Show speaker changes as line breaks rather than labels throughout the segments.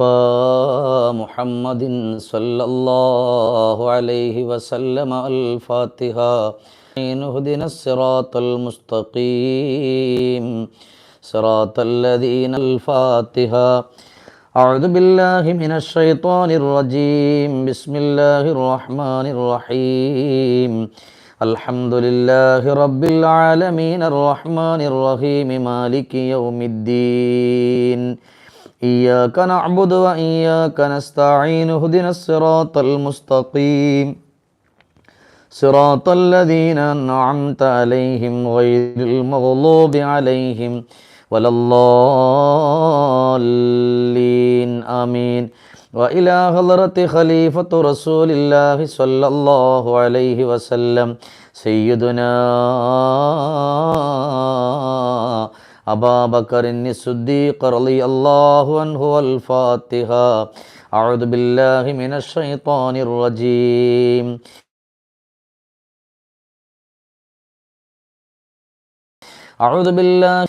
محمد صلى الله عليه وسلم الفاتحة. اهدنا الصراط المستقيم. صراط الذين الفاتحة. أعوذ بالله من الشيطان الرجيم. بسم الله الرحمن الرحيم. الحمد لله رب العالمين الرحمن الرحيم. مالك يوم الدين. إياك نعبد وإياك نستعين اهدنا الصراط المستقيم. صراط الذين أنعمت عليهم غير المغضوب عليهم ولا الضالين. آمين. وإلى حضرة خليفة رسول الله صلى الله عليه وسلم. سيدنا أبا بكر الصديق رضي الله عنه والفاتحة. أعوذ بالله من الشيطان الرجيم. أعوذ بالله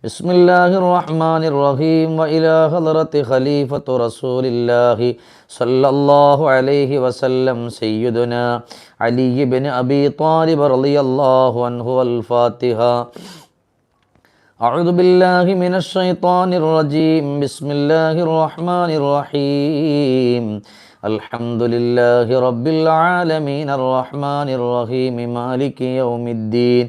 بسم الله الرحمن الرحيم وإلى حضرة خليفة رسول الله صلى الله عليه وسلم سيدنا علي بن أبي طالب رضي الله عنه والفاتحة أعوذ بالله من الشيطان الرجيم بسم الله الرحمن الرحيم الحمد لله رب العالمين الرحمن الرحيم مالك يوم الدين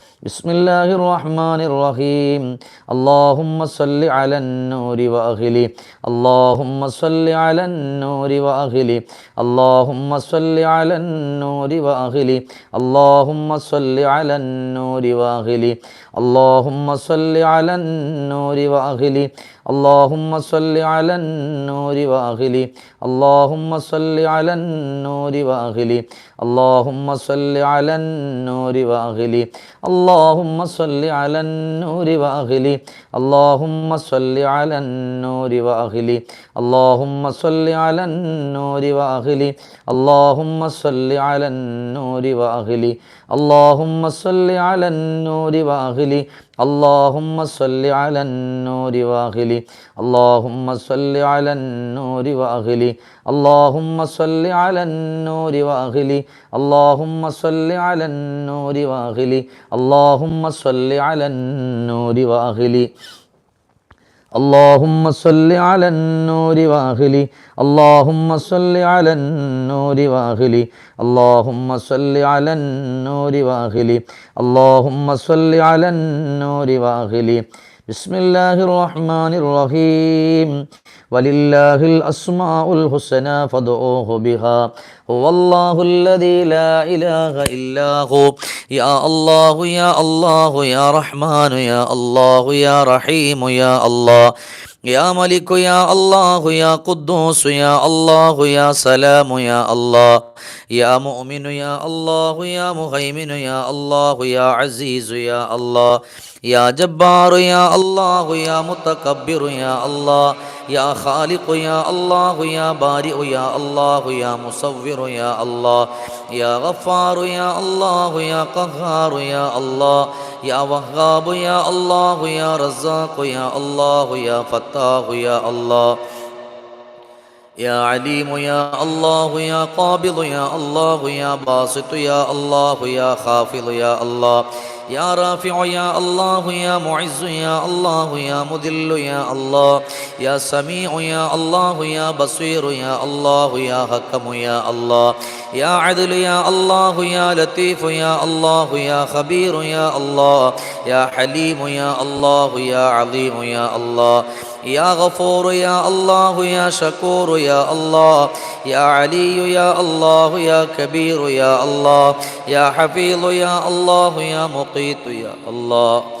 بسم الله الرحمن الرحيم اللهم صل على النور وأهله اللهم صل على النور وأهله اللهم صل على النور وأهله اللهم صل على النور وأهله اللهم صل على النور وأهله اللهم صل على النور وأهله اللهم صل على النور وأهله اللهم صل على النور وأهله اللهم صل على النور وأهله اللهم صل على النور وأهله اللهم صل على النور وأهله اللهم صل على النور وأهله اللهم صل على النور وأهله اللهم صل على النور وأهله اللهم صل على النور وأهله اللهم صل على النور وأهله اللهم صل على النور وأهله اللهم صل على النور وأهله اللهم صل على النور واهلي اللهم صل على النور واهلي اللهم صل على النور واهلي اللهم صل على النور واهلي بسم الله الرحمن الرحيم ولله الأسماء الحسنى فادعوه بها. هو الله الذي لا إله إلا هو. يا الله يا الله يا رحمن يا الله يا رحيم يا الله. يا ملك يا الله يا قدوس يا الله يا سلام يا الله. يا مؤمن يا الله يا مهيمن يا الله يا عزيز يا الله يا جبار يا الله يا متكبر يا الله يا خالق يا الله يا بارئ يا الله يا مصور يا الله يا غفار يا الله يا قهار يا الله يا وهاب يا الله يا رزاق يا الله يا فتاح يا الله يا عليم يا الله يا قابض يا الله يا باسط يا الله يا خافض يا الله يا رافع يا الله يا معز يا الله يا مذل يا الله يا سميع يا الله يا بصير يا الله يا حكم يا الله يا عدل يا الله يا لطيف يا الله يا خبير يا الله يا حليم يا الله يا عظيم يا الله يا غفور يا الله يا شكور يا الله يا علي يا الله يا كبير يا الله يا حفيظ يا الله يا مقيت يا الله.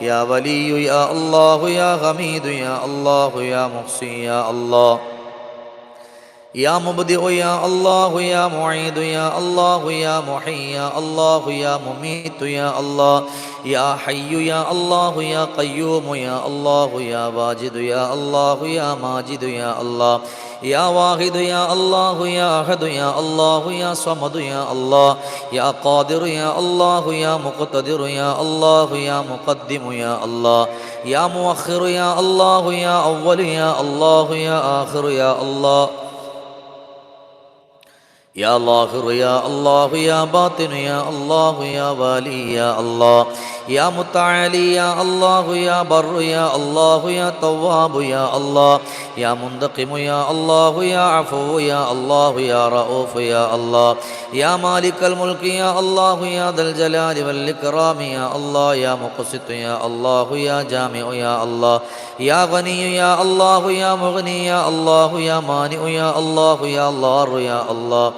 يا ولي يا الله يا حميد يا الله يا محسي يا الله يا مبدئ يا الله يا معيد يا الله يا محي يا الله يا مميت يا الله يا حي يا الله يا قيوم يا الله يا واجد يا الله يا ماجد يا الله يا واحد يا الله يا أحد يا الله يا صمد يا الله يا قادر يا الله يا مقتدر يا الله يا مقدم يا الله يا مؤخر يا الله يا أول يا الله يا آخر يا الله يا ظاهر يا الله يا باطن يا الله يا والي يا الله يا متعالي يا الله يا بر يا الله يا تواب يا الله يا منتقم يا الله يا عفو يا الله يا رؤوف يا الله يا مالك الملك يا الله يا ذا الجلال والإكرام يا الله يا مقسط يا الله يا جامع يا الله يا غني يا الله يا مغني يا الله يا مانع يا الله يا الله يا الله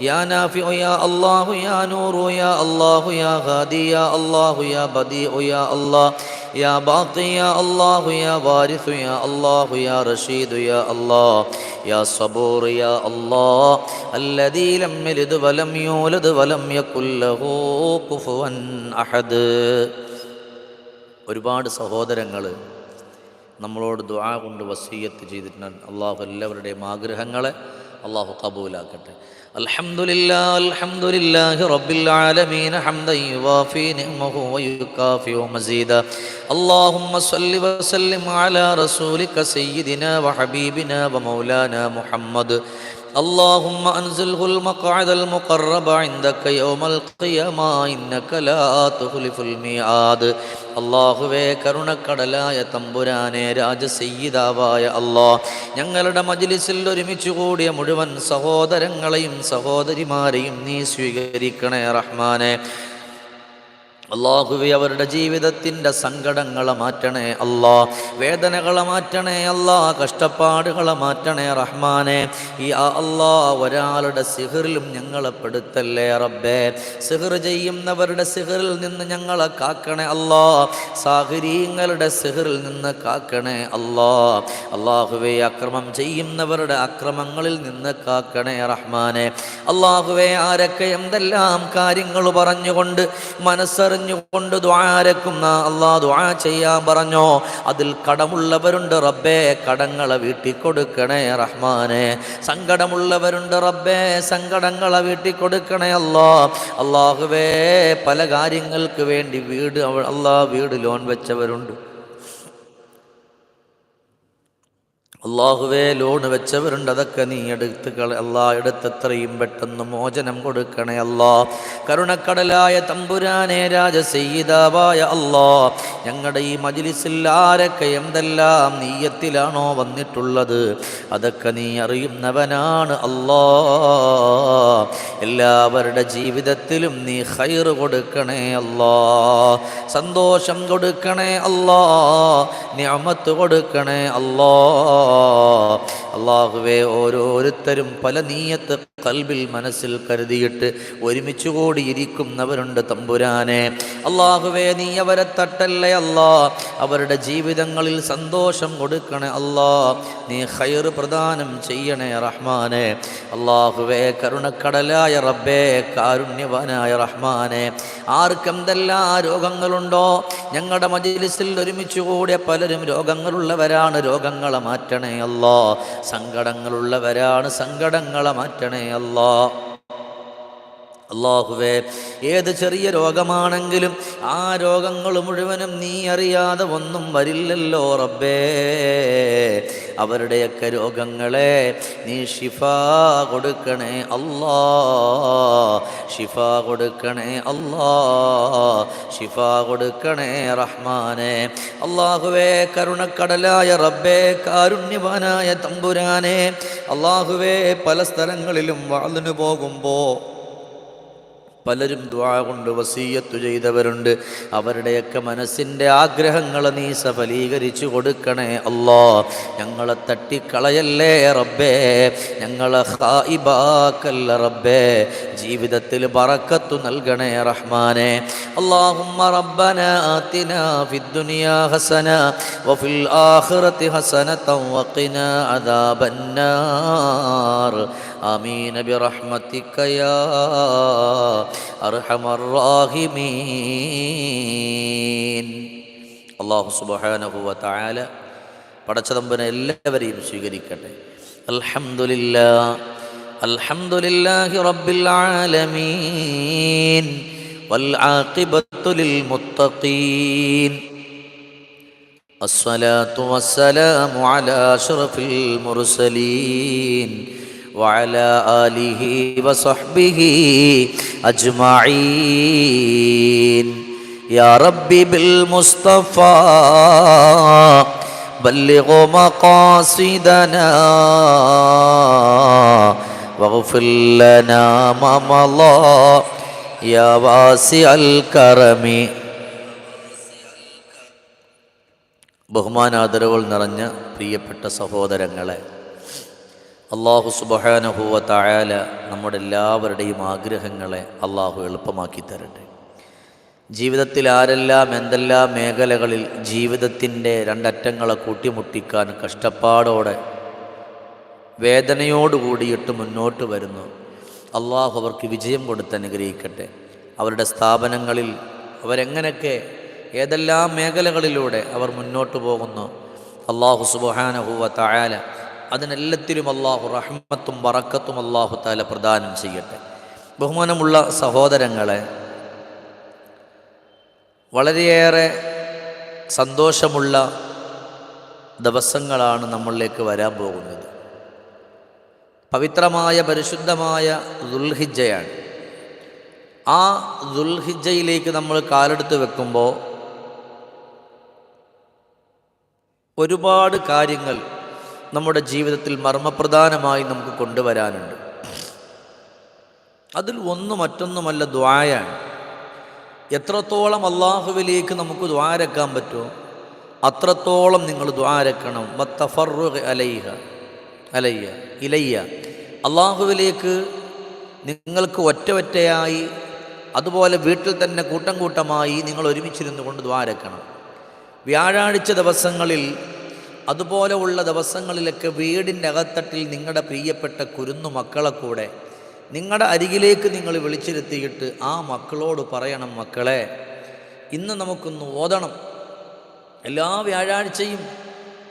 يا نافع يا الله يا نور يا الله يا هادي يا الله يا بديع يا الله يا باقي يا الله يا وارث يا الله يا رشيد يا الله يا صبور يا الله الذي لم يلد ولم يولد ولم يكن له كفوا أحد ഒരുപാട് സഹോദരങ്ങൾ നമ്മളോട് ദുആ കൊണ്ട് വസീയത്ത് ചെയ്തിട്ടുണ്ട് അള്ളാഹു എല്ലാവരുടെയും ആഗ്രഹങ്ങളെ അള്ളാഹു കബൂലാക്കട്ടെ الحمد لله الحمد لله رب العالمين حمدا يوافي نعمه ويكافئ مزيدا اللهم صل وسلم على رسولك سيدنا وحبيبنا ومولانا محمد اللهم أنزله المقعد المقرب عندك يوم القيامة إنك لا تخلف الميعاد അള്ളാഹുവേ കരുണക്കടലായ തമ്പുരാനെ രാജസയ്യിതാവായ അള്ളാ ഞങ്ങളുടെ മജ്ലിസിൽ ഒരുമിച്ച് കൂടിയ മുഴുവൻ സഹോദരങ്ങളെയും സഹോദരിമാരെയും നീ സ്വീകരിക്കണേ റഹ്മാനെ അള്ളാഹുവെ അവരുടെ ജീവിതത്തിന്റെ സങ്കടങ്ങളെ മാറ്റണേ അല്ലാ വേദനകളെ മാറ്റണേ അല്ലാ കഷ്ടപ്പാടുകളെ മാറ്റണേ റഹ്മാനെ. ഈ അല്ലാ ഒരാളുടെ സിഹറിലും ഞങ്ങളെ പെടുത്തല്ലേ റബ്ബേ. സിഹർ ചെയ്യുന്നവരുടെ സിഹറിൽ നിന്ന് ഞങ്ങളെ കാക്കണേ അല്ലാ സാഹരീങ്ങളുടെ സിഹറിൽ നിന്ന് കാക്കണേ അല്ലാ. അള്ളാഹുവെ അക്രമം ചെയ്യുന്നവരുടെ അക്രമങ്ങളിൽ നിന്ന് കാക്കണേ റഹ്മാനെ. അള്ളാഹുവെ ആരൊക്കെ എന്തെല്ലാം കാര്യങ്ങൾ പറഞ്ഞുകൊണ്ട് മനസ്സറി അറിഞ്ഞുകൊണ്ട് ദ്വാരക്കുന്ന അള്ളാ ദ്വാ ചെയ്യാൻ പറഞ്ഞോ? അതിൽ കടമുള്ളവരുണ്ട് റബ്ബേ കടങ്ങളെ വീട്ടി കൊടുക്കണേ റഹ്മാനെ. സങ്കടമുള്ളവരുണ്ട് റബ്ബേ സങ്കടങ്ങളെ വീട്ടി കൊടുക്കണേ അല്ലാ അള്ളാഹുവേ പല കാര്യങ്ങൾക്ക് വേണ്ടി വീട് അള്ളാ വീട് ലോൺ വെച്ചവരുണ്ട്. അള്ളാഹുവേ ലോണ് വെച്ചവരുണ്ട്. അതൊക്കെ നീ എടുത്ത് കള അല്ലാ എടുത്തെത്രയും പെട്ടെന്ന് മോചനം കൊടുക്കണേ അല്ലാ. കരുണക്കടലായ തമ്പുരാനെ രാജസെയ്താവായ അല്ലാ. ഞങ്ങളുടെ ഈ മജിലിസിൽ ആരൊക്കെ എന്തെല്ലാം നീയത്തിലാണോ വന്നിട്ടുള്ളത്? അതൊക്കെ നീ അറിയുന്നവനാണ് അല്ലാ. എല്ലാവരുടെ ജീവിതത്തിലും നീ ഹൈറ് കൊടുക്കണേ അല്ലാ. സന്തോഷം കൊടുക്കണേ അല്ലാ. നിയമത്ത് കൊടുക്കണേ അല്ലാ. അള്ളാഹുവെ ഓരോരുത്തരും പല നീയത്ത് കൽബിൽ മനസ്സിൽ കരുതിയിട്ട് ഒരുമിച്ച് കൂടിയിരിക്കുന്നവരുണ്ട് തമ്പുരാനെ. അള്ളാഹുവേ നീ അവരെ തട്ടല്ലേ അല്ലാ? അവരുടെ ജീവിതങ്ങളിൽ സന്തോഷം കൊടുക്കണേ അല്ലാ. നീ ഹൈർ പ്രദാനം ചെയ്യണേ റഹ്മാനെ. അള്ളാഹുവേ കരുണക്കടലായ റബ്ബേ കാരുണ്യവാനായ റഹ്മാനെ. ആർക്കെന്തെല്ലാം രോഗങ്ങളുണ്ടോ? ഞങ്ങളുടെ മജിലിസിൽ ഒരുമിച്ച് കൂടിയ പലരും രോഗങ്ങളുള്ളവരാണ്. രോഗങ്ങളെ മാറ്റണേ അല്ലോ. സങ്കടങ്ങളുള്ളവരാണ്. സങ്കടങ്ങളെ മാറ്റണേ അല്ലാ അള്ളാഹുവേ ഏത് ചെറിയ രോഗമാണെങ്കിലും ആ രോഗങ്ങൾ മുഴുവനും നീ അറിയാതെ ഒന്നും വരില്ലല്ലോ റബ്ബേ. അവരുടെയൊക്കെ രോഗങ്ങളെ നീ ഷിഫ കൊടുക്കണേ അല്ലാ. ഷിഫ കൊടുക്കണേ അല്ലാ. ഷിഫ കൊടുക്കണേ റഹ്മാനെ. അള്ളാഹുവേ കരുണക്കടലായ റബ്ബേ കാരുണ്യവാനായ തമ്പുരാനെ. അള്ളാഹുവേ പല സ്ഥലങ്ങളിലും വളർന്നു പോകുമ്പോൾ പലരും ദ്വാ കൊണ്ട് വസീയത്ത് ചെയ്തവരുണ്ട് അവരുടെയൊക്കെ മനസ്സിൻ്റെ ആഗ്രഹങ്ങൾ നീ സഫലീകരിച്ചു കൊടുക്കണേ അല്ലോ ഞങ്ങളെ തട്ടിക്കളയല്ലേ റബ്ബേ ഞങ്ങളെ ഹായിബാക്കല്ല റബ്ബേ ജീവിതത്തിൽ ബറക്കത്തു നൽകണേ റഹ്മാനെ اللهم ربنا آتنا في الدنيا حسنة وفي الآخرة حسنة وقنا عذاب النار آمين برحمتك يا أرحم الراحمين അള്ളാഹു സുബഹാനഹു വതആല പടച്ചതമ്പനെ എല്ലാവരെയും സ്വീകരിക്കട്ടെ അൽഹംദുലില്ലാ അൽഹംദുലില്ലാഹി റബ്ബിൽ ആലമീൻ والعاقبة للمتقين الصلاة والسلام على أشرف المرسلين وعلى آله وصحبه أجمعين يا ربي بالمصطفى بلغ مقاصدنا واغفر لنا ما مضى يا واسع الكرم ബഹുമാനാദരവുകൾ നിറഞ്ഞ പ്രിയപ്പെട്ട സഹോദരങ്ങളെ അള്ളാഹു സുബഹാനുഭൂവ തായാല നമ്മുടെ എല്ലാവരുടെയും ആഗ്രഹങ്ങളെ അള്ളാഹു എളുപ്പമാക്കി തരട്ടെ. ജീവിതത്തിൽ ആരെല്ലാം എന്തെല്ലാം മേഖലകളിൽ ജീവിതത്തിന്റെ രണ്ടറ്റങ്ങളെ കൂട്ടിമുട്ടിക്കാൻ കഷ്ടപ്പാടോടെ വേദനയോടുകൂടിയിട്ട് മുന്നോട്ട് വരുന്നു അള്ളാഹു അവർക്ക് വിജയം കൊടുത്ത് അനുഗ്രഹിക്കട്ടെ. അവരുടെ സ്ഥാപനങ്ങളിൽ അവരെങ്ങനെയൊക്കെ ഏതെല്ലാം മേഖലകളിലൂടെ അവർ മുന്നോട്ട് പോകുന്നു അള്ളാഹു സുബഹാനഹുവ തായാല അതിനെല്ലാത്തിലും അള്ളാഹു റഹ്മത്തും വറക്കത്തും അള്ളാഹു താല പ്രദാനം ചെയ്യട്ടെ. ബഹുമാനമുള്ള സഹോദരങ്ങളെ വളരെയേറെ സന്തോഷമുള്ള ദിവസങ്ങളാണ് നമ്മളിലേക്ക് വരാൻ പോകുന്നത്. പവിത്രമായ പരിശുദ്ധമായ ദുൽഹിജ്ജയാണ്. ആ ദുൽഹിജ്ജയിലേക്ക് നമ്മൾ കാലെടുത്ത് വെക്കുമ്പോൾ ഒരുപാട് കാര്യങ്ങൾ നമ്മുടെ ജീവിതത്തിൽ മർമ്മപ്രധാനമായി നമുക്ക് കൊണ്ടുവരാനുണ്ട്. അതിൽ ഒന്ന് മറ്റൊന്നുമല്ല ദ്വായാണ്. എത്രത്തോളം അള്ളാഹുവിലേക്ക് നമുക്ക് ദ്വാരക്കാൻ പറ്റുമോ അത്രത്തോളം നിങ്ങൾ ദ്വാരക്കണം അലൈഹ അലയ്യ ഇലയ്യ. അള്ളാഹുവിലേക്ക് നിങ്ങൾക്ക് ഒറ്റ ഒറ്റയായി അതുപോലെ വീട്ടിൽ തന്നെ കൂട്ടം കൂട്ടമായി നിങ്ങൾ ഒരുമിച്ചിരുന്നു കൊണ്ട് ദ്വാരക്കണം വ്യാഴാഴ്ച ദിവസങ്ങളിൽ അതുപോലെ ഉള്ള ദിവസങ്ങളിലൊക്കെ വീടിന്റെ അകത്തട്ടിൽ നിങ്ങളുടെ പ്രിയപ്പെട്ട കുരുന്നു മക്കളെ കൂടെ നിങ്ങളുടെ അരികിലേക്ക് നിങ്ങൾ വിളിച്ചിരുത്തിയിട്ട് ആ മക്കളോട് പറയണം മക്കളെ ഇന്ന് നമുക്കൊന്ന് ഓതണം. എല്ലാ വ്യാഴാഴ്ചയും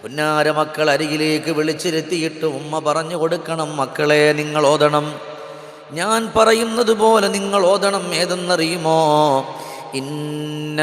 പുന്നാര മക്കൾ അരികിലേക്ക് വിളിച്ചിരുത്തിയിട്ട് ഉമ്മ പറഞ്ഞു കൊടുക്കണം മക്കളെ നിങ്ങൾ ഓതണം. ഞാൻ പറയുന്നത് പോലെ നിങ്ങൾ ഓതണം ഏതെന്നറിയുമോ? ഇന്ന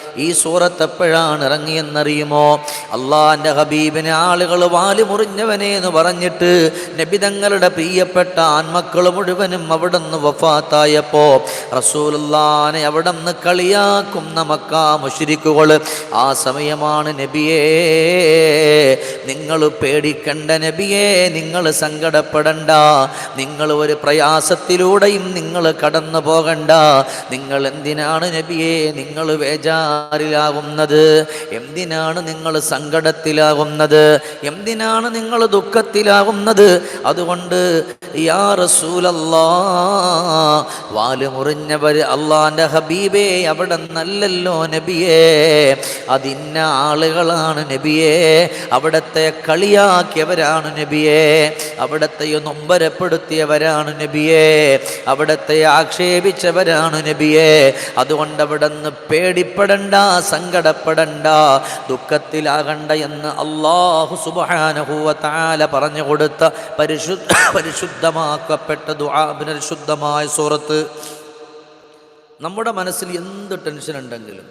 ഈ സൂറത്ത് എപ്പോഴാണ് ഇറങ്ങിയെന്നറിയുമോ? അള്ളാന്റെ ഹബീബിനെ ആളുകൾ വാൽ മുറിഞ്ഞവനെ എന്ന് പറഞ്ഞിട്ട് നബിതങ്ങളുടെ പ്രിയപ്പെട്ട ആൺമക്കൾ മുഴുവനും അവിടെ നിന്ന് വഫാത്തായപ്പോ റസൂലുള്ളാനെ അവിടെ നിന്ന് കളിയാക്കുന്ന മക്കാ മുഷിരിക്കുകൾ ആ സമയമാണ് നബിയേ നിങ്ങൾ പേടിക്കണ്ട നബിയേ നിങ്ങൾ സങ്കടപ്പെടണ്ട നിങ്ങൾ ഒരു പ്രയാസത്തിലൂടെയും നിങ്ങൾ കടന്നു പോകണ്ട നിങ്ങൾ എന്തിനാണ് നബിയെ നിങ്ങൾ വേജാറിലാകുന്നത് എന്തിനാണ് നിങ്ങൾ സങ്കടത്തിലാകുന്നത് എന്തിനാണ് നിങ്ങൾ ദുഃഖത്തിലാകുന്നത് അതുകൊണ്ട് യാ റസൂലല്ലാ വാൽ മുറിഞ്ഞവർ അള്ളാന്റെ ഹബീബേ അവിടെ നല്ലല്ലോ നബിയേ. അതിന്ന ആളുകളാണ് നബിയേ. അവിടത്തെ കളിയാക്കിയവരാണ് നബിയേ. അവിടത്തെ നൊമ്പരപ്പെടുത്തിയവരാണ് നബിയേ. അവിടത്തെ ആക്ഷേപിച്ചവരാണ് നബിയേ. അതുകൊണ്ട് അവിടെ നിന്ന് പേടിപ്പെടണ്ട കരയണ്ട സങ്കടപ്പെടണ്ട. ദുഃഖത്തിലാകണ്ട എന്ന് അള്ളാഹു സുബാനഹുവത്താല പറഞ്ഞു കൊടുത്ത പരിശുദ്ധ പരിശുദ്ധമാക്കപ്പെട്ട ദുആ പരിശുദ്ധമായ സൂറത്ത്. നമ്മുടെ മനസ്സിൽ എന്ത് ടെൻഷൻ ഉണ്ടെങ്കിലും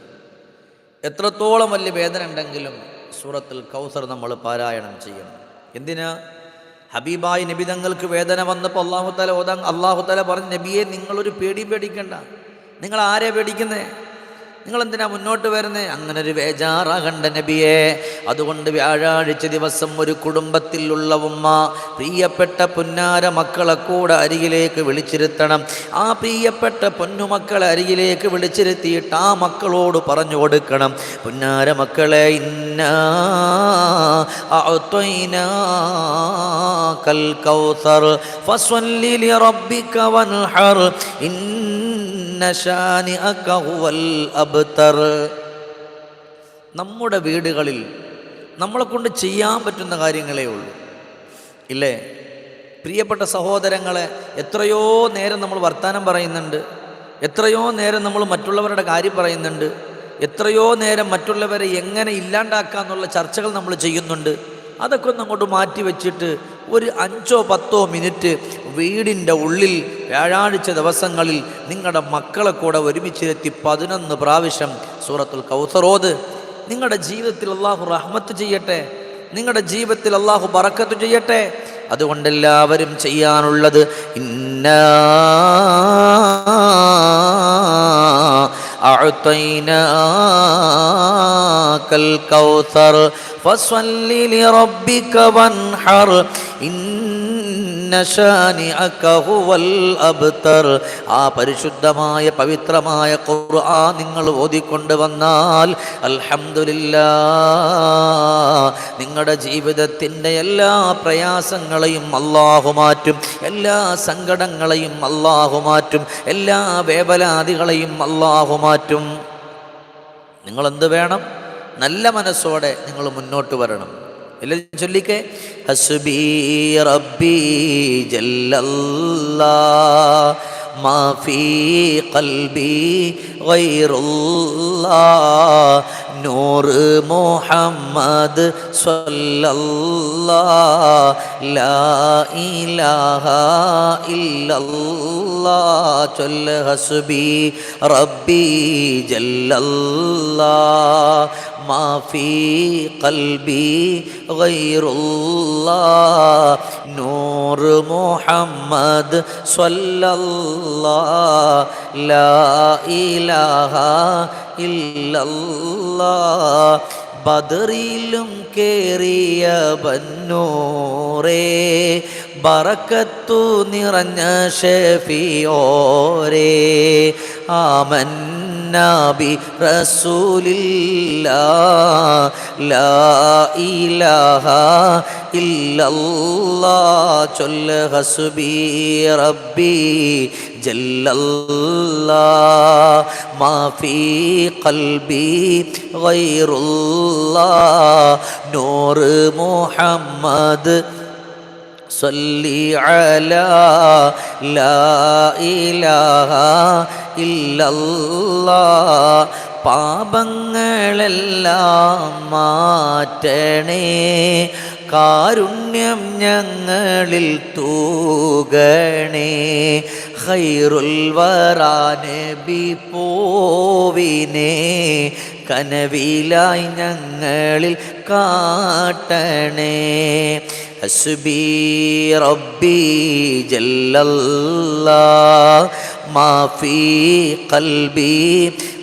എത്രത്തോളം വലിയ വേദന ഉണ്ടെങ്കിലും സൂറത്തിൽ കൗസർ നമ്മൾ പാരായണം ചെയ്യണം. എന്തിനാ? ഹബീബായി നബി തങ്ങൾക്ക് വേദന വന്നപ്പോൾ അള്ളാഹുത്തല തല ഓതാ അള്ളാഹുത്തല തല പറഞ്ഞു നബിയെ നിങ്ങളൊരു പേടി പേടിക്കണ്ട. നിങ്ങൾ ആരെ പേടിക്കുന്നേ? നിങ്ങൾ എന്തിനാ മുന്നോട്ട് വരുന്നത് അങ്ങനെ ഒരു വേജാറാകണ്ട നബിയെ. അതുകൊണ്ട് വ്യാഴാഴ്ച ദിവസം ഒരു കുടുംബത്തിലുള്ള ഉമ്മ പ്രിയപ്പെട്ട പുന്നാര മക്കളെ കൂടെ അരികിലേക്ക് വിളിച്ചിരുത്തണം. ആ പ്രിയപ്പെട്ട പൊന്നുമക്കളെ അരികിലേക്ക് വിളിച്ചിരുത്തിയിട്ട് ആ മക്കളോട് പറഞ്ഞു കൊടുക്കണം. പുന്നാര മക്കളെ ഇന്ന ഫസ്വല്ലി അബ്തർ നമ്മുടെ വീടുകളിൽ നമ്മളെ കൊണ്ട് ചെയ്യാൻ പറ്റുന്ന കാര്യങ്ങളേ ഉള്ളൂ. ഇല്ലേ? പ്രിയപ്പെട്ട സഹോദരങ്ങളെ എത്രയോ നേരം നമ്മൾ വർത്തമാനം പറയുന്നുണ്ട്. എത്രയോ നേരം നമ്മൾ മറ്റുള്ളവരുടെ കാര്യം പറയുന്നുണ്ട്. എത്രയോ നേരം മറ്റുള്ളവരെ എങ്ങനെ ഇല്ലാണ്ടാക്കാന്നുള്ള ചർച്ചകൾ നമ്മൾ ചെയ്യുന്നുണ്ട്. അതൊക്കെ ഒന്ന് അങ്ങോട്ട് മാറ്റി വെച്ചിട്ട് ഒരു അഞ്ചോ പത്തോ മിനിറ്റ് വീടിൻ്റെ ഉള്ളിൽ വ്യാഴാഴ്ച ദിവസങ്ങളിൽ നിങ്ങളുടെ മക്കളെ കൂടെ ഒരുമിച്ചിരുത്തി പതിനൊന്ന് പ്രാവശ്യം സൂറത്തുൽ കൗസറോത് നിങ്ങളുടെ ജീവിതത്തിൽ അള്ളാഹു റഹ്മത്ത് ചെയ്യട്ടെ നിങ്ങളുടെ ജീവിതത്തിൽ അള്ളാഹു ബറക്കത്ത് ചെയ്യട്ടെ അതുകൊണ്ട് എല്ലാവരും ചെയ്യാനുള്ളത് ഇന്നാ أعطيناك الكوثر فصل لربك وانحر إن شانئك هو الأبتر ആ പരിശുദ്ധമായ പവിത്രമായ ഖുർആൻ നിങ്ങൾ ഓതിക്കൊണ്ട് വന്നാൽ അൽഹംദുലില്ലാ നിങ്ങളുടെ ജീവിതത്തിൻ്റെ എല്ലാ പ്രയാസങ്ങളെയും അള്ളാഹു മാറ്റും എല്ലാ സങ്കടങ്ങളെയും അള്ളാഹു മാറ്റും എല്ലാ വേവലാദികളെയും അള്ളാഹു മാറ്റും നിങ്ങളെന്ത് വേണം നല്ല മനസ്സോടെ നിങ്ങൾ മുന്നോട്ട് വരണം എല്ലാവരും ചൊല്ലിക്കേ ഹസ്ബി റബ്ബി ജല്ലല്ലാ ما في قلبي غير الله نور محمد صلى الله لا إله إلا الله جل حسبي ربي جل الله ما في قلبي غير الله نور محمد صلى الله لا إله إلا الله ബദറിലും കേറിയ ബന്നൂറേ ബറക്കത്തു നിറഞ്ഞ ഷെഫിയോരേ آمنا برسول الله. لا إله إلا الله. جل حسبي ربي. جل الله. ما في قلبي غير الله. نور محمد. صلي على لا إله ഇല്ലല്ലാ പാപങ്ങളെല്ലാം മാറ്റണേ. കാരുണ്യം ഞങ്ങളിൽ തൂകണേ. ഹൈറുൽവറാനെ ബി പോവിനെ. കനവിലായി ഞങ്ങളിൽ കാട്ടണേ. ഹസ്ബി റബ്ബി ജല്ലല്ലാ മാ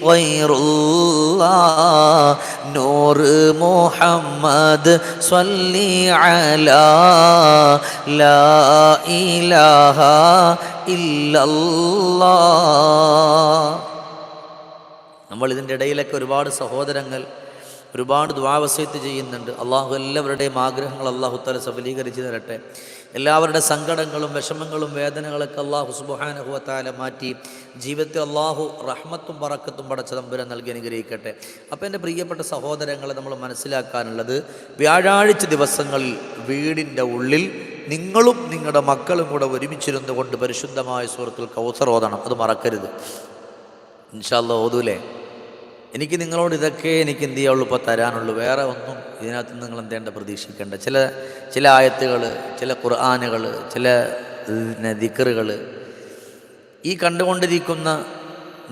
غير الله. نور നൂർ മുഹമ്മദ് സ്വല്ലി അലാ ലാ ഇലാഹ ഇല്ലല്ലാ നമ്മൾ ഇതിന്റെ ഇടയിലൊക്കെ ഒരുപാട് സഹോദരങ്ങൾ ഒരുപാട് ദ്വാവസ്യത്ത് ചെയ്യുന്നുണ്ട്. അള്ളാഹു എല്ലാവരുടെയും ആഗ്രഹങ്ങൾ അള്ളാഹു തല സഫലീകരിച്ച് തരട്ടെ. എല്ലാവരുടെ സങ്കടങ്ങളും വിഷമങ്ങളും വേദനകളൊക്കെ അള്ളാഹു സുബാനഹുവത്താല മാറ്റി. ജീവിതത്തിൽ അള്ളാഹു റഹ്മത്തും പറക്കത്തും പടച്ച തമ്പുരാൻ നൽകി അനുഗ്രഹിക്കട്ടെ. അപ്പോൾ എന്റെ പ്രിയപ്പെട്ട സഹോദരങ്ങളെ നമ്മൾ മനസ്സിലാക്കാനുള്ളത് വ്യാഴാഴ്ച ദിവസങ്ങളിൽ വീടിന്റെ ഉള്ളിൽ നിങ്ങളും നിങ്ങളുടെ മക്കളും കൂടെ ഒരുമിച്ചിരുന്നു കൊണ്ട് പരിശുദ്ധമായ സുഹൃത്തുൽ കൗസർ ഓതണം. അത് മറക്കരുത്. ഇൻഷാല്ല ഓതൂലേ. എനിക്ക് നിങ്ങളോട് ഇതൊക്കെ എനിക്ക് എന്ത് ചെയ്യാവുള്ളൂ ഇപ്പോൾ തരാനുള്ളൂ. വേറെ ഒന്നും ഇതിനകത്ത് നിങ്ങൾ എന്തേണ്ട പ്രതീക്ഷിക്കേണ്ട. ചില ചില ആയത്തുകൾ ചില ഖുർആാനുകൾ ചില ദിക്കറുകൾ ഈ കണ്ടുകൊണ്ടിരിക്കുന്ന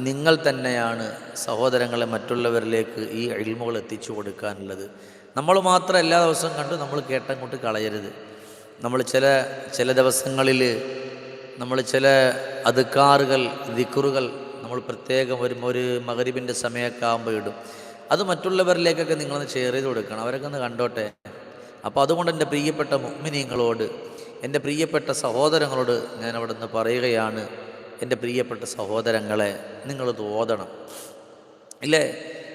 നിങ്ങൾ തന്നെയാണ് സഹോദരങ്ങളെ മറ്റുള്ളവരിലേക്ക് ഈ അഴിമുകൾ എത്തിച്ചു കൊടുക്കാനുള്ളത്. നമ്മൾ മാത്രം എല്ലാ ദിവസവും കണ്ട് നമ്മൾ കേട്ടങ്ങോട്ട് കളയരുത്. നമ്മൾ ചില ചില ദിവസങ്ങളിൽ നമ്മൾ ചില അതുക്കാറുകൾ ദിക്കുറുകൾ നമ്മൾ പ്രത്യേകം ഒരു ഒരു മകരിബിന്റെ സമയമൊക്കെ ആകുമ്പോൾ ഇടും. അത് മറ്റുള്ളവരിലേക്കൊക്കെ നിങ്ങളൊന്ന് ഷെയർ ചെയ്ത് കൊടുക്കണം. അവരൊക്കെ ഒന്ന് കണ്ടോട്ടെ? അപ്പോൾ അതുകൊണ്ട് എന്റെ പ്രിയപ്പെട്ട മുഗ്മിനിയങ്ങളോട് എന്റെ പ്രിയപ്പെട്ട സഹോദരങ്ങളോട് ഞാൻ അവിടെ നിന്ന് പറയുകയാണ് എന്റെ പ്രിയപ്പെട്ട സഹോദരങ്ങളെ നിങ്ങൾ ഓതണം. ഇല്ലേ?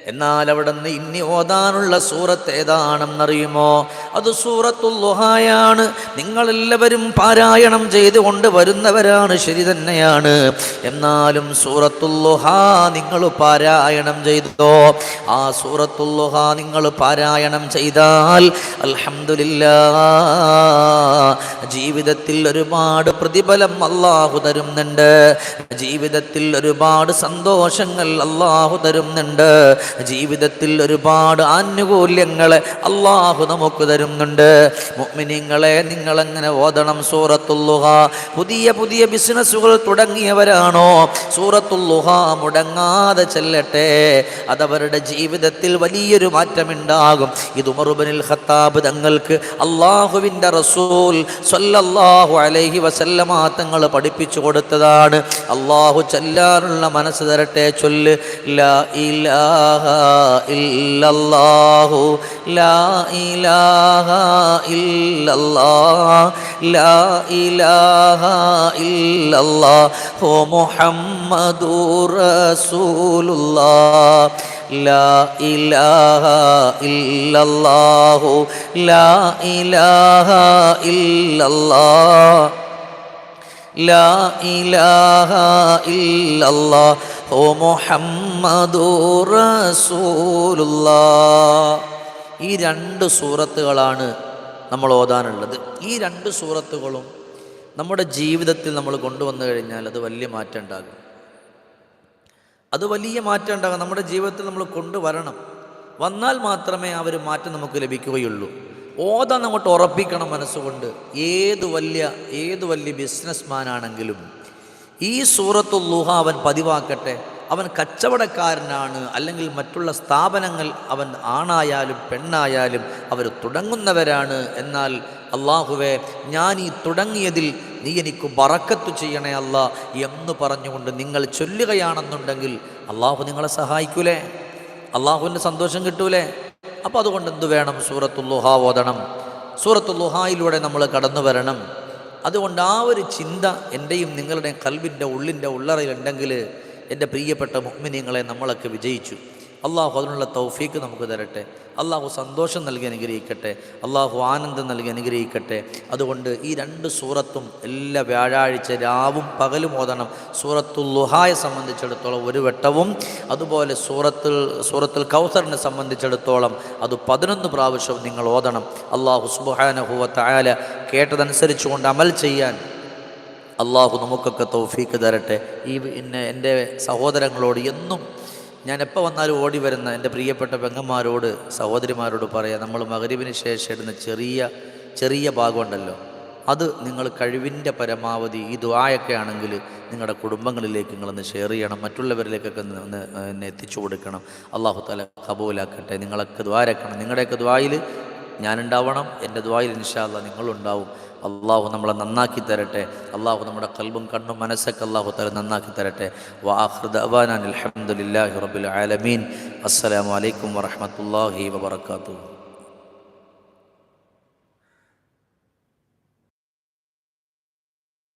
എന്നാൽ അവിടെ നിന്ന് ഇനി ഓതാനുള്ള സൂറത്ത് ഏതാണെന്നറിയുമോ? അത് സൂറത്തുല്ലുഹായാണ് നിങ്ങളെല്ലാവരും പാരായണം ചെയ്തുകൊണ്ട് വരുന്നവരാണ് ശരി തന്നെയാണ്. എന്നാലും സൂറത്തുല്ലുഹ നിങ്ങൾ പാരായണം ചെയ്തോ? ആ സൂറത്തുല്ലുഹ നിങ്ങൾ പാരായണം ചെയ്താൽ അൽഹംദുലില്ലാ ജീവിതത്തിൽ ഒരുപാട് പ്രതിഫലം അള്ളാഹു തരുന്നുണ്ട്. ജീവിതത്തിൽ ഒരുപാട് സന്തോഷങ്ങൾ അള്ളാഹു തരുന്നുണ്ട്. ജീവിതത്തിൽ ഒരുപാട് ആനുകൂല്യങ്ങൾ അള്ളാഹു നമുക്ക് തരുന്നുണ്ട്. മുഅ്മിനീങ്ങളെ നിങ്ങളെങ്ങനെ ഓതണം? സൂറത്തുല്ലുഹ പുതിയ പുതിയ ബിസിനസ്സുകൾ തുടങ്ങിയവരാണോ? സൂറത്തുല്ലുഹ മുടങ്ങാതെ ചെല്ലട്ടെ. അതവരുടെ ജീവിതത്തിൽ വലിയൊരു മാറ്റമുണ്ടാകും. ഇത് ഉമറുബനിൽ ഖത്താബ് തങ്ങൾക്ക് അള്ളാഹുവിന്റെ റസൂൽ സല്ലല്ലാഹു അലൈഹി വസല്ലമാ തങ്ങൾ പഠിപ്പിച്ചു കൊടുത്തതാണ്. അള്ളാഹു ചെല്ലാനുള്ള മനസ്സ് തരട്ടെ. ചൊല്ല് ലാ ഇലാഹ ഇല്ലല്ലാഹു ലാ ഇലാഹ ഇല്ലല്ലാഹ് ലാ ഇലാഹ ഇല്ലല്ലാഹു മുഹമ്മദുർ റസൂലുള്ളാഹ് ലാ ഇലാഹ ഇല്ലല്ലാഹു ലാ ഇലാഹ ഇല്ലല്ലാഹ് ലാ ഇലാഹ ഇല്ലല്ലാഹു മുഹമ്മദുർ റസൂലുള്ളാഹ് ഈ രണ്ട് സൂറത്തുകളാണ് നമ്മൾ ഓതാനുള്ളത്. ഈ രണ്ട് സൂറത്തുകളും നമ്മുടെ ജീവിതത്തിൽ നമ്മൾ കൊണ്ടുവന്നു കഴിഞ്ഞാൽ അത് വലിയ മാറ്റം ഉണ്ടാകും. അത് വലിയ മാറ്റം ഉണ്ടാകും. നമ്മുടെ ജീവിതത്തിൽ നമ്മൾ കൊണ്ടുവരണം. വന്നാൽ മാത്രമേ ആ ഒരു മാറ്റം നമുക്ക് ലഭിക്കുകയുള്ളൂ. ഓതാൻ അങ്ങോട്ട് ഉറപ്പിക്കണം മനസ്സുകൊണ്ട്. ഏത് വലിയ ഏത് വലിയ ബിസിനസ്മാൻ ആണെങ്കിലും ഈ സൂറത്തുൽ ലുഹ അവൻ പതിവാക്കട്ടെ. അവൻ കച്ചവടക്കാരനാണ്. അല്ലെങ്കിൽ മറ്റുള്ള സ്ഥാപനങ്ങൾ അവൻ ആണായാലും പെണ്ണായാലും അവർ തുടങ്ങുന്നവരാണ്. എന്നാൽ അള്ളാഹുവെ ഞാൻ ഈ തുടങ്ങിയതിൽ നീ എനിക്ക് ബറക്കത്ത് ചെയ്യണേ അല്ല എന്ന് പറഞ്ഞുകൊണ്ട് നിങ്ങൾ ചൊല്ലുകയാണെന്നുണ്ടെങ്കിൽ അള്ളാഹു നിങ്ങളെ സഹായിക്കൂലേ? അള്ളാഹുവിന്റെ സന്തോഷം കിട്ടൂലേ? അപ്പോൾ അതുകൊണ്ട് എന്തു വേണം? സൂറത്തുല്ലുഹ ഓതണം. സൂറത്തുല്ലുഹായിലൂടെ നമ്മൾ കടന്നു വരണം അതുകൊണ്ട് ആ ഒരു ചിന്ത എന്റെയും നിങ്ങളുടെയും കൽവിന്റെ ഉള്ളിന്റെ ഉള്ളറയിലുണ്ടെങ്കിൽ എന്റെ പ്രിയപ്പെട്ട മുഹ്മിനിയങ്ങളെ നമ്മളൊക്കെ വിജയിച്ചു. അള്ളാഹു അതിനുള്ള തൗഫീക്ക് നമുക്ക് തരട്ടെ. അള്ളാഹു സന്തോഷം നൽകി അനുഗ്രഹിക്കട്ടെ. അള്ളാഹു ആനന്ദം നൽകി അനുഗ്രഹിക്കട്ടെ. അതുകൊണ്ട് ഈ രണ്ട് സൂറത്തും എല്ലാ വ്യാഴാഴ്ച രാവും പകലും ഓതണം. സൂറത്തുൽ ലുഹായെ സംബന്ധിച്ചിടത്തോളം ഒരു വട്ടവും അതുപോലെ സൂറത്തുൽ സൂറത്തുൽ കൗസറിനെ സംബന്ധിച്ചിടത്തോളം അത് പതിനൊന്ന് പ്രാവശ്യവും നിങ്ങൾ ഓതണം. അള്ളാഹു സുബാനഹുവ തായാല കേട്ടതനുസരിച്ചുകൊണ്ട് അമൽ ചെയ്യാൻ അള്ളാഹു നമുക്കൊക്കെ തൗഫീക്ക് തരട്ടെ. ഈ എന്റെ സഹോദരങ്ങളോട് എന്നും ഞാൻ എപ്പോൾ വന്നാലും ഓടി വരുന്ന എന്റെ പ്രിയപ്പെട്ട പെങ്ങന്മാരോട് സഹോദരിമാരോട് പറയാം നമ്മൾ മകരിവിന് ശേഷം ഇടുന്ന ചെറിയ ചെറിയ ഭാഗമുണ്ടല്ലോ. അത് നിങ്ങൾ കഴിവിന്റെ പരമാവധി ഈ ദുവായൊക്കെ ആണെങ്കിൽ നിങ്ങളുടെ കുടുംബങ്ങളിലേക്ക് നിങ്ങളൊന്ന് ഷെയർ ചെയ്യണം. മറ്റുള്ളവരിലേക്കൊക്കെ ഒന്ന് ഒന്ന് എന്നെ എത്തിച്ചു കൊടുക്കണം. അള്ളാഹു തല കബൂലാക്കട്ടെ. നിങ്ങളൊക്കെ ദ്വാരക്കണം നിങ്ങളുടെയൊക്കെ ദ്വായിൽ ഞാനുണ്ടാവണം. എന്റെ ദ്വായിൽ ഇൻഷാല്ല നിങ്ങളുണ്ടാവും. അള്ളാഹു നമ്മളെ നന്നാക്കി തരട്ടെ. അള്ളാഹു നമ്മുടെ കൽബും കണ്ണും മനസ്സൊക്കെ അള്ളാഹു തല നന്നാക്കി തരട്ടെ. വാഹൃദാൻ അലഹമുല്ലാഹി റബുൽ ആലമീൻ. അസ്സലാമലൈക്കും വറഹമത്തല്ലാഹി വബർക്കാത്തു